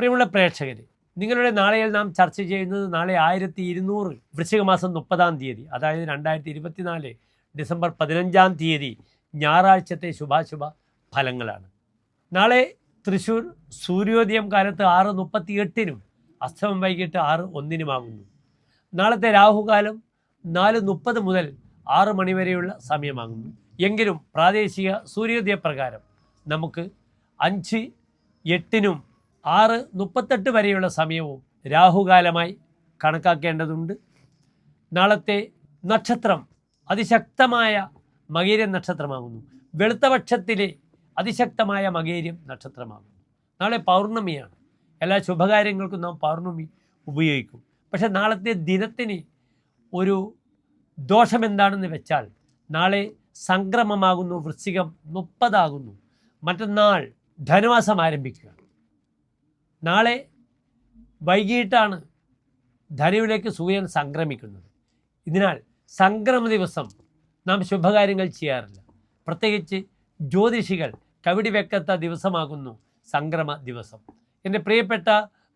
പ്രിയമുള്ള പ്രേക്ഷകർ നിങ്ങളുടെ നാളെയിൽ നാം ചർച്ച ചെയ്യുന്നത് നാളെ ആയിരത്തി ഇരുന്നൂറ് വൃശ്ചികമാസം മുപ്പതാം തീയതി അതായത് രണ്ടായിരത്തി ഇരുപത്തിനാല് ഡിസംബർ പതിനഞ്ചാം തീയതി ഞായറാഴ്ചത്തെ ശുഭാശുഭ ഫലങ്ങളാണ്. നാളെ തൃശ്ശൂർ സൂര്യോദയം കാലത്ത് ആറ് മുപ്പത്തി എട്ടിനും അസ്തമം വൈകിട്ട് ആറ് ഒന്നിനുമാകുന്നു. നാളത്തെ രാഹുകാലം നാല് മുപ്പത് മുതൽ ആറ് മണിവരെയുള്ള സമയമാകുന്നു. എങ്കിലും പ്രാദേശിക സൂര്യോദയ പ്രകാരം നമുക്ക് അഞ്ച് എട്ടിനും ആറ് മുപ്പത്തെട്ട് വരെയുള്ള സമയവും രാഹുകാലമായി കണക്കാക്കേണ്ടതുണ്ട്. നാളത്തെ നക്ഷത്രം അതിശക്തമായ മകേര്യം നക്ഷത്രമാകുന്നു. വെളുത്തപക്ഷത്തിലെ അതിശക്തമായ മകേര്യം നക്ഷത്രമാകുന്നു. നാളെ പൗർണമിയാണ്. എല്ലാ ശുഭകാര്യങ്ങൾക്കും നാം പൗർണമി ഉപയോഗിക്കും. പക്ഷെ നാളത്തെ ദിനത്തിന് ഒരു ദോഷം എന്താണെന്ന് വെച്ചാൽ നാളെ സംക്രമമാകുന്നു വൃശ്ചികം മുപ്പതാകുന്നു. മറ്റന്നാൾ ധനുമാസം ആരംഭിക്കുകയാണ്. നാളെ വൈകിട്ടാണ് ധനുവിലേക്ക് സൂര്യൻ സംക്രമിക്കുന്നത്. ഇതിനാൽ സംക്രമ ദിവസം നാം ശുഭകാര്യങ്ങൾ ചെയ്യാറില്ല. പ്രത്യേകിച്ച് ജ്യോതിഷികൾ കവിടി വെക്കത്ത ദിവസമാകുന്നു സംക്രമ ദിവസം. എന്റെ പ്രിയപ്പെട്ട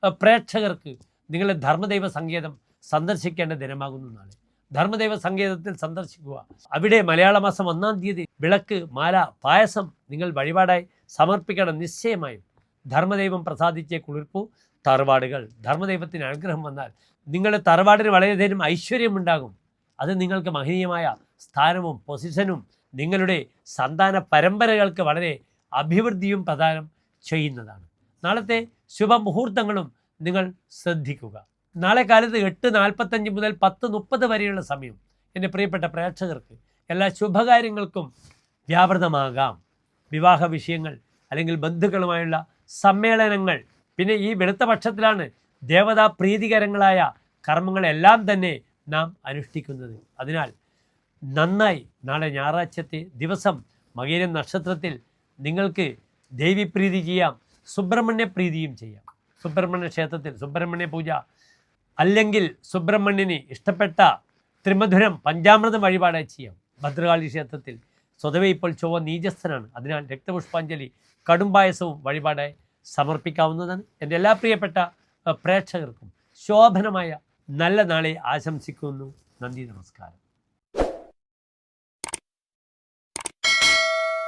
പ്രേക്ഷകർക്ക് നിങ്ങളുടെ ധർമ്മദൈവ സങ്കേതം സന്ദർശിക്കേണ്ട ദിനമാകുന്നു നാളെ. ധർമ്മദൈവ സങ്കേതത്തിൽ സന്ദർശിക്കുക. അവിടെ മലയാള മാസം ഒന്നാം തീയതി വിളക്ക് മാല പായസം നിങ്ങൾ വഴിപാടായി സമർപ്പിക്കണം നിശ്ചയമായും. ധർമ്മദൈവം പ്രസാദിച്ച കുളിർപ്പു തറവാടുകൾ. ധർമ്മദൈവത്തിന് അനുഗ്രഹം വന്നാൽ നിങ്ങളുടെ തറവാടിന് വളരെയധികം ഐശ്വര്യമുണ്ടാകും. അത് നിങ്ങൾക്ക് മഹനീയമായ സ്ഥാനവും പൊസിഷനും നിങ്ങളുടെ സന്താന പരമ്പരകൾക്ക് വളരെ അഭിവൃദ്ധിയും പ്രദാനം ചെയ്യുന്നതാണ്. നാളത്തെ ശുഭമുഹൂർത്തങ്ങളും നിങ്ങൾ ശ്രദ്ധിക്കുക. നാളെ കാലത്ത് എട്ട് നാൽപ്പത്തഞ്ച് മുതൽ പത്ത് മുപ്പത് വരെയുള്ള സമയം എന്റെ പ്രിയപ്പെട്ട പ്രേക്ഷകർക്ക് എല്ലാ ശുഭകാര്യങ്ങൾക്കും വ്യാപൃതമാകാം. വിവാഹ വിഷയങ്ങൾ അല്ലെങ്കിൽ ബന്ധുക്കളുമായുള്ള സമ്മേളനങ്ങൾ. പിന്നെ ഈ വെളുത്ത പക്ഷത്തിലാണ് ദേവതാ പ്രീതികരങ്ങളായ കർമ്മങ്ങളെല്ലാം തന്നെ നാം അനുഷ്ഠിക്കുന്നത്. അതിനാൽ നന്നായി നാളെ ഞായറാഴ്ചത്തെ ദിവസം മകീരം നക്ഷത്രത്തിൽ നിങ്ങൾക്ക് ദേവിപ്രീതി ചെയ്യാം സുബ്രഹ്മണ്യ പ്രീതിയും ചെയ്യാം. സുബ്രഹ്മണ്യ ക്ഷേത്രത്തിൽ സുബ്രഹ്മണ്യ പൂജ അല്ലെങ്കിൽ സുബ്രഹ്മണ്യന് ഇഷ്ടപ്പെട്ട ത്രിമധുരം പഞ്ചാമൃതം വഴിപാടായി ചെയ്യാം. ഭദ്രകാളി ക്ഷേത്രത്തിൽ സ്വതവേ ഇപ്പോൾ ചൊവ്വ നീചസ്ഥനാണ്. അതിനാൽ രക്തപുഷ്പാഞ്ജലി കടുംപായസവും വഴിപാടായി സമർപ്പിക്കാവുന്നതാണ്. എന്റെ എല്ലാ പ്രിയപ്പെട്ട പ്രേക്ഷകർക്കും ശോഭനമായ നല്ല നാളെ ആശംസിക്കുന്നു. നന്ദി നമസ്കാരം.